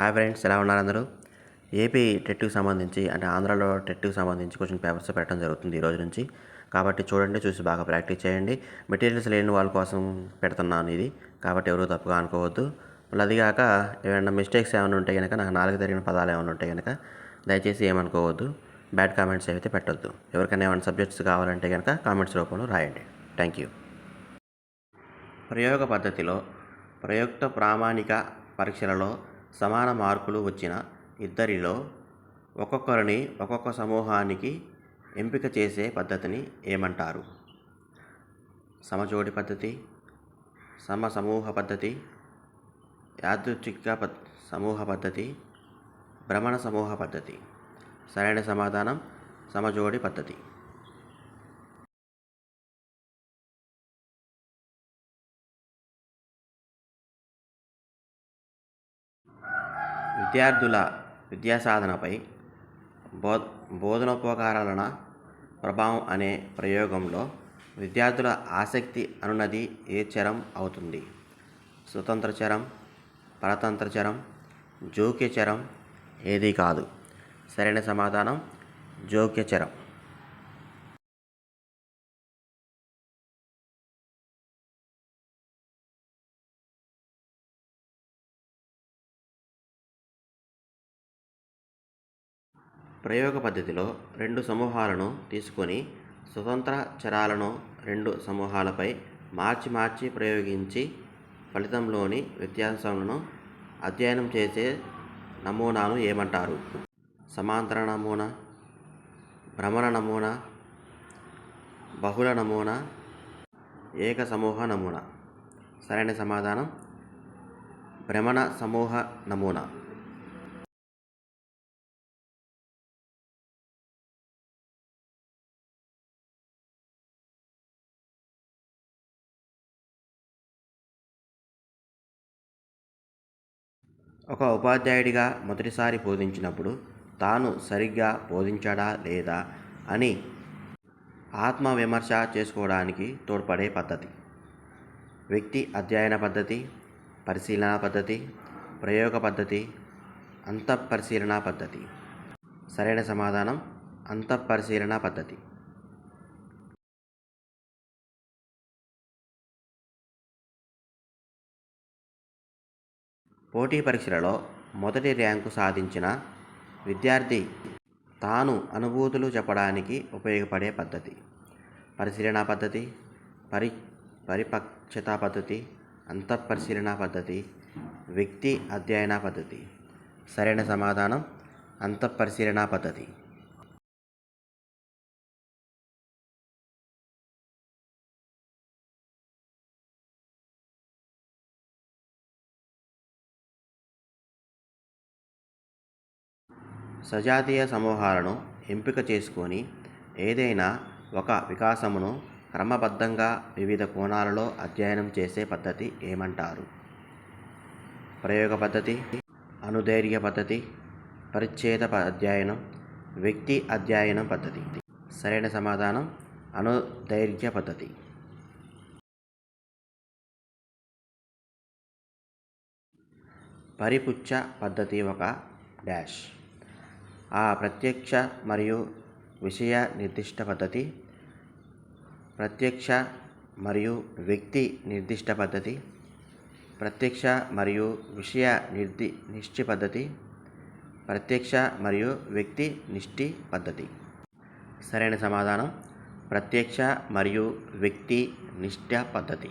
Hi friends ఎలా ఉన్నారు అందరూ? ఏపీ టెట్కి సంబంధించి అంటే ఆంధ్రాలో టెట్కి సంబంధించి క్వశ్చన్ పేపర్స్ పెట్టడం జరుగుతుంది ఈ రోజు నుంచి. కాబట్టి చూడండి చూసి బాగా ప్రాక్టీస్ చేయండి. మెటీరియల్స్ లేని వాళ్ళ కోసం పెడుతున్నాను ఇది. కాబట్టి ఎవరు తప్పుగా అనుకోవద్దు. మళ్ళీ అది కాక ఏమైనా మిస్టేక్స్ ఏమైనా ఉంటే కనుక నాకు నాలుగు జరిగిన పదాలు ఏమైనా ఉంటే కనుక దయచేసి ఏమనుకోవద్దు. బ్యాడ్ కామెంట్స్ అయితే పెట్టొద్దు. ఎవరికైనా ఏమైనా సబ్జెక్ట్స్ కావాలంటే కనుక కామెంట్స్ రూపంలో రాయండి. థ్యాంక్ యూ ప్రయోగ పద్ధతిలో ప్రయుక్త ప్రామాణిక పరీక్షలలో సమాన మార్కులు వచ్చిన ఇద్దరిలో ఒక్కొక్కరిని ఒక్కొక్క సమూహానికి ఎంపిక చేసే పద్ధతిని ఏమంటారు? సమజోడి పద్ధతి సమ సమూహ పద్ధతి యాదృచ్ఛిక పద్ సమూహ పద్ధతి భ్రమణ సమూహ పద్ధతి. సరైన సమాధానం సమజోడి పద్ధతి. విద్యార్థుల విద్యా సాధనపై బో బోధనోపకరణల ప్రభావం అనే ప్రయోగంలో విద్యార్థుల ఆసక్తి అనున్నది ఏ చరం అవుతుంది? స్వతంత్ర చరం పరతంత్ర చరం జోక్య చరం ఏది కాదు. సరైన సమాధానం జోక్య చరం. ప్రయోగ పద్ధతిలో రెండు సమూహాలను తీసుకొని స్వతంత్ర చరాలను రెండు సమూహాలపై మార్చి మార్చి ప్రయోగించి ఫలితంలోని వ్యత్యాసాలను అధ్యయనం చేసే నమూనాను ఏమంటారు? సమాంతర నమూనా? భ్రమణ నమూనా? బహుళ నమూనా? ఏక సమూహ నమూనా? సరైన సమాధానం? భ్రమణ సమూహ నమూనా? ఒక ఉపాధ్యాయుడిగా మొదటిసారి బోధించినప్పుడు తాను సరిగ్గా బోధించాడా లేదా అని ఆత్మవిమర్శ చేసుకోవడానికి తోడ్పడే పద్ధతి. వ్యక్తి అధ్యయన పద్ధతి పరిశీలన పద్ధతి ప్రయోగ పద్ధతి అంతఃపరిశీలన పద్ధతి. సరైన సమాధానం అంతఃపరిశీలన పద్ధతి. పోటీ పరీక్షలలో మొదటి ర్యాంకు సాధించిన విద్యార్థి తాను అనుభూతులు చెప్పడానికి ఉపయోగపడే పద్ధతి. పరిశీలన పద్ధతి పరి పరిపక్షత పద్ధతి అంతఃపరిశీలన పద్ధతి వ్యక్తి అధ్యయన పద్ధతి. సరైన సమాధానం అంతఃపరిశీలన పద్ధతి. సజాతీయ సమూహాలను ఎంపిక చేసుకొని ఏదైనా ఒక వికాసమును క్రమబద్ధంగా వివిధ కోణాలలో అధ్యయనం చేసే పద్ధతి ఏమంటారు? ప్రయోగ పద్ధతి అనుధైర్య పద్ధతి పరిచ్ఛేద అధ్యయనం వ్యక్తి అధ్యయనం పద్ధతి. సరైన సమాధానం అనుధైర్య పద్ధతి. పరిపుచ్చ పద్ధతి ఒక డాష్. ఆ ప్రత్యక్ష మరియు విషయ నిర్దిష్ట పద్ధతి ప్రత్యక్ష మరియు వ్యక్తి నిర్దిష్ట పద్ధతి ప్రత్యక్ష మరియు విషయ నిర్ది నిష్టి పద్ధతి ప్రత్యక్ష మరియు వ్యక్తి నిష్టి పద్ధతి. సరైన సమాధానం ప్రత్యక్ష మరియు వ్యక్తి నిష్ట పద్ధతి.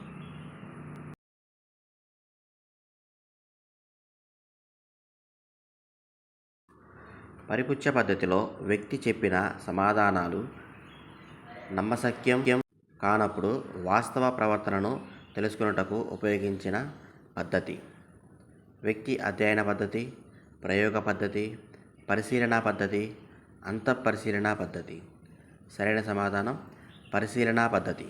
పరిపుచ్చ పద్ధతిలో వ్యక్తి చెప్పిన సమాధానాలు నమ్మశక్యం కానప్పుడు వాస్తవ ప్రవర్తనను తెలుసుకున్నటకు ఉపయోగించిన పద్ధతి. వ్యక్తి అధ్యయన పద్ధతి ప్రయోగ పద్ధతి పరిశీలన పద్ధతి అంతఃపరిశీలన పద్ధతి. సరైన సమాధానం పరిశీలన పద్ధతి.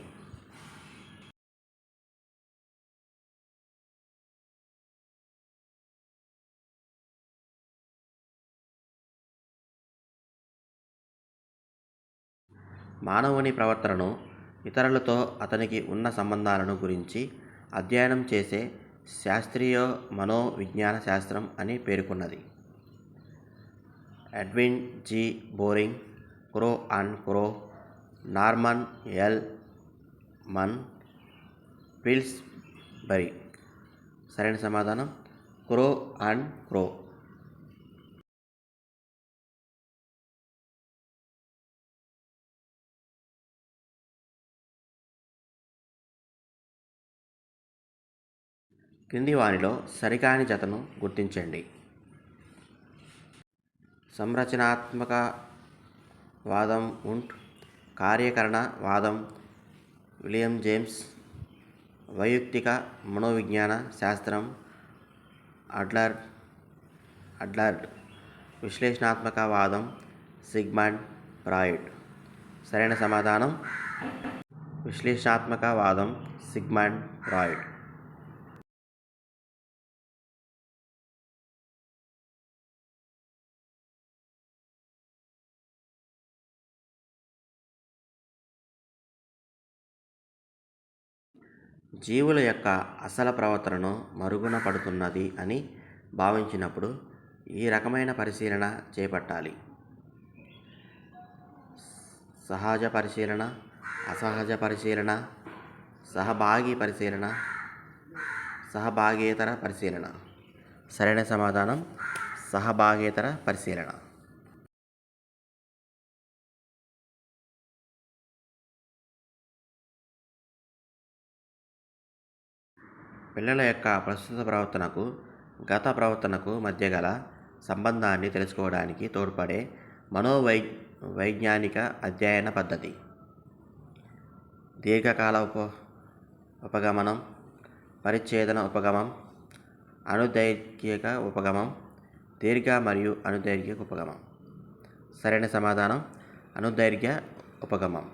మానవుని ప్రవర్తనను ఇతరులతో అతనికి ఉన్న సంబంధాలను గురించి అధ్యయనం చేసే శాస్త్రీయ మనోవిజ్ఞాన శాస్త్రం అని పేర్కొన్నది. Edwin G. Boring Crow and Crow Norman L. Munn Pillsbury సరైన సమాధానం? Crow and Crow. క్రింది వానిలో సరికాని జతను గుర్తించండి. సంరచనాత్మక వాదం ఉంట్ కార్యకరణ వాదం విలియం జేమ్స్ వైయక్తిక మనోవిజ్ఞాన శాస్త్రం అడ్లర్ అడ్లర్డ్ విశ్లేషణాత్మక వాదం సిగ్మండ్ ఫ్రాయిడ్. సరైన సమాధానం? విశ్లేషణాత్మక వాదం సిగ్మండ్ ఫ్రాయిడ్. జీవుల యొక్క అసలు ప్రవర్తనను మరుగున పడుతున్నది అని భావించినప్పుడు ఈ రకమైన పరిశీలన చేపట్టాలి. సహజ పరిశీలన అసహజ పరిశీలన సహభాగి పరిశీలన సహభాగేతర పరిశీలన. సరైన సమాధానం సహభాగేతర పరిశీలన. పిల్లల యొక్క ప్రస్తుత ప్రవర్తనకు గత ప్రవర్తనకు మధ్య గల సంబంధాన్ని తెలుసుకోవడానికి తోడ్పడే మనోవై వైజ్ఞానిక అధ్యయన పద్ధతి. దీర్ఘకాల ఉప ఉపగమనం పరిచ్ఛేదన ఉపగమం అనుదైర్ఘిక ఉపగమం దీర్ఘ మరియు అనుదైర్ఘిక ఉపగమం. సరైన సమాధానం అనుదైర్ఘ్య ఉపగమం.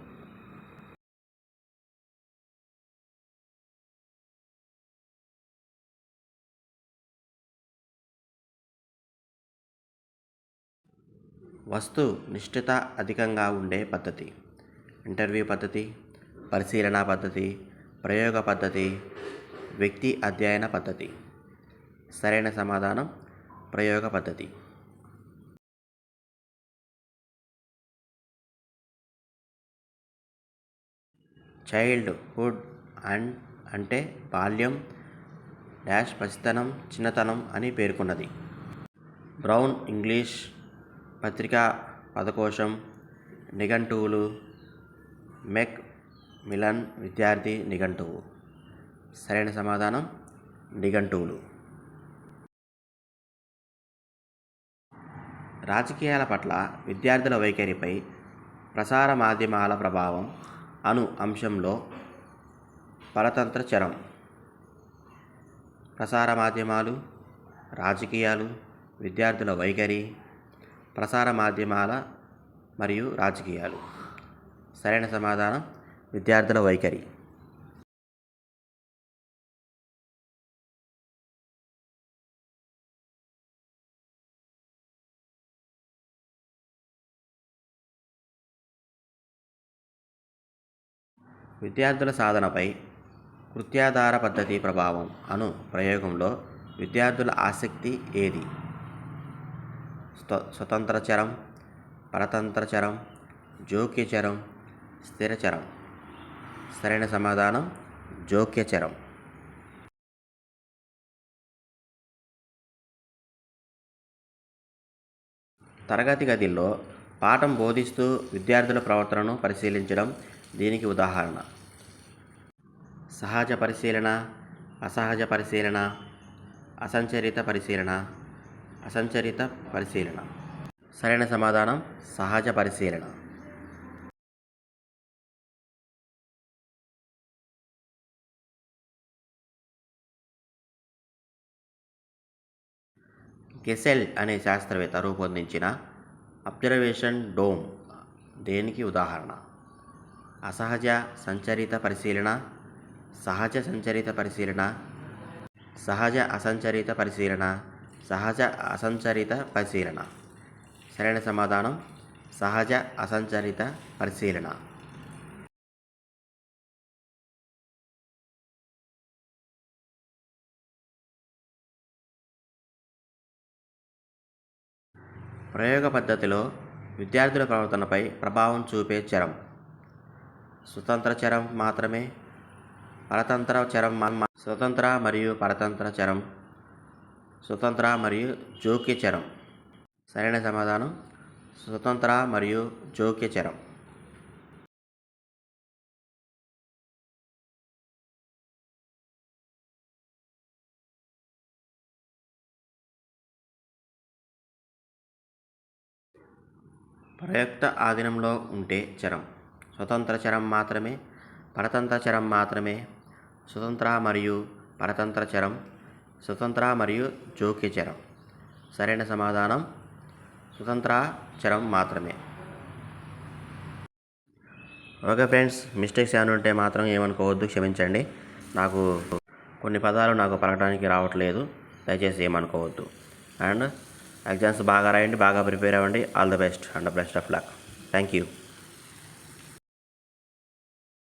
వస్తు నిష్ఠత అధికంగా ఉండే పద్ధతి. ఇంటర్వ్యూ పద్ధతి పరిశీలన పద్ధతి ప్రయోగ పద్ధతి వ్యక్తి అధ్యయన పద్ధతి. సరైన సమాధానం ప్రయోగ పద్ధతి. చైల్డ్ హుడ్ అండ్ అంటే బాల్యం డాష్ పసితనం చిన్నతనం అని పేర్కొన్నది. బ్రౌన్ ఇంగ్లీష్ పత్రికా పదకోశం నిఘంటువులు మెక్ మిలన్ విద్యార్థి నిఘంటువు. సరైన సమాధానం నిఘంటువులు. రాజకీయాల పట్ల విద్యార్థుల వైఖరిపై ప్రసార మాధ్యమాల ప్రభావం అను అంశంలో పరతంత్ర చరం. ప్రసార మాధ్యమాలు రాజకీయాలు విద్యార్థుల వైఖరి ప్రసార మాధ్యమాల మరియు రాజకీయాలు. సరైన సమాధానం విద్యార్థుల వైఖరి. విద్యార్థుల సాధనపై కృత్యాధార పద్ధతి ప్రభావం అను ప్రయోగంలో విద్యార్థుల ఆసక్తి ఏది? స్వతంత్ర చరం పరతంత్ర చరం జోక్య చరం స్థిర చరం. సరైన సమాధానం జోక్య చరం. తరగతి గదిలో పాఠం బోధిస్తూ విద్యార్థుల ప్రవర్తనను పరిశీలించడం దీనికి ఉదాహరణ. సహజ పరిశీలన అసహజ పరిశీలన అసంచరిత పరిశీలన అసంచరిత పరిశీలన. సరైన సమాధానం సహజ పరిశీలన. గెసెల్ అనే శాస్త్రవేత్త రూపొందించిన అబ్జర్వేషన్ డోమ్ దేనికి ఉదాహరణ? అసహజ సంచరిత పరిశీలన సహజ సంచరిత పరిశీలన సహజ అసంచరిత పరిశీలన. సహజ అసంచరిత పరిశీలన. సరైన సమాధానం సహజ అసంచరిత పరిశీలన. ప్రయోగ పద్ధతిలో విద్యార్థుల ప్రవర్తనపై ప్రభావం చూపే చరం. స్వతంత్ర చరం మాత్రమే పరతంత్ర చరం స్వతంత్ర మరియు పరతంత్ర చరం. స్వతంత్ర మరియు జోక్య చరం సరైన సమాధానం స్వతంత్ర మరియు జోక్య చరం ప్రయుక్త ఆధీనంలో ఉంటే చరం. స్వతంత్ర చరం మాత్రమే పరతంత్ర చరం మాత్రమే. స్వతంత్ర మరియు పరతంత్ర చరం స్వతంత్ర మరియు జోక్య చరం. సరైన సమాధానం స్వతంత్ర చరం మాత్రమే. ఓకే ఫ్రెండ్స్ మిస్టేక్స్ ఏమైనా ఉంటే మాత్రం ఏమనుకోవద్దు క్షమించండి. నాకు కొన్ని పదాలు నాకు పలకడానికి రావట్లేదు దయచేసి ఏమనుకోవద్దు. అండ్ ఎగ్జామ్స్ బాగా రాయండి బాగా ప్రిపేర్ అవ్వండి. All the best and best of luck. Thank you.